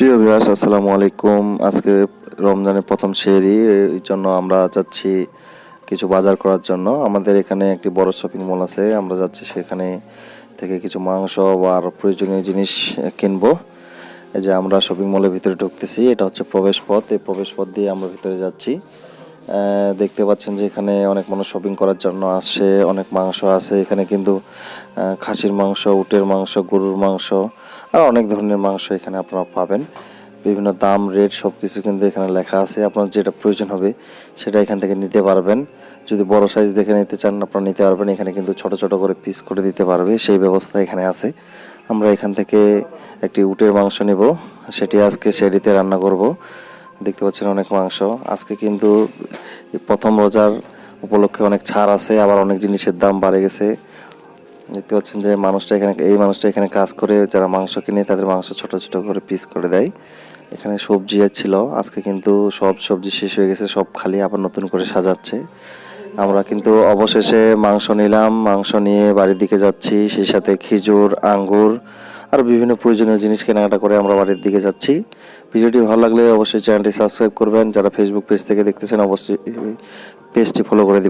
প্রিয় ভিউয়ার্স, আসসালামু আলাইকুম। আজকে রমজানের প্রথম শেরি এই জন্য আমরা যাচ্ছি কিছু বাজার করার জন্য। আমাদের এখানে একটি বড় শপিং মল আছে, আমরা যাচ্ছি সেখানে থেকে কিছু মাংস বা প্রয়োজনীয় জিনিস কিনবো। এই যে আমরা শপিং মলের ভিতরে ঢুকতেছি, এটা হচ্ছে প্রবেশ পথ। এই প্রবেশ পথ দিয়ে আমরা ভিতরে যাচ্ছি। দেখতে পাচ্ছেন যে এখানে অনেক মানুষ শপিং করার জন্য আসে, অনেক মাংস আছে। এখানে কিন্তু খাসির মাংস, উটের মাংস, গরুর মাংস, আর অনেক ধরনের মাংস এখানে আপনারা পাবেন। বিভিন্ন দাম রেট সব কিছু কিন্তু এখানে লেখা আছে। আপনার যেটা প্রয়োজন হবে, সেটা এখান থেকে নিতে পারবেন। যদি বড় সাইজ দেখে নিতে চান, আপনারা নিতে পারবেন। এখানে কিন্তু ছোট ছোট করে পিস করে দিতে পারবে। সেই ব্যবস্থা এখানে আছে। আমরা এখান থেকে একটি উটের মাংস নেব। সেটি আজকে সেরিতে রান্না করব। দেখতে পাচ্ছেন অনেক মাংস। আজকে কিন্তু প্রথম রোজার উপলক্ষে অনেক ছাড় আছে, আবার অনেক জিনিসের দাম বাড়ে গেছে। দেখতে পাচ্ছেন যে মানুষটা এখানে, এই মানুষটা এখানে কাজ করে, যারা মাংস কিনে তাদের মাংস ছোট ছোট করে পিস করে দেয়। এখানে সবজি ছিল, আজকে কিন্তু সব সবজি শেষ হয়ে গেছে, সব খালি আবার নতুন করে সাজাচ্ছে। আমরা কিন্তু অবশেষে মাংস নিলাম, মাংস নিয়ে বাড়ির দিকে যাচ্ছি, সেই সাথে খেজুর, আঙ্গুর আর বিভিন্ন প্রয়োজনীয় জিনিস কেনাকাটা করে আমরা বাড়ির দিকে যাচ্ছি। ভিডিওটি ভালো লাগলে অবশ্যই চ্যানেলটি সাবস্ক্রাইব করবেন। যারা ফেসবুক পেজ থেকে দেখতেছেন, অবশ্যই পেজটি ফলো করে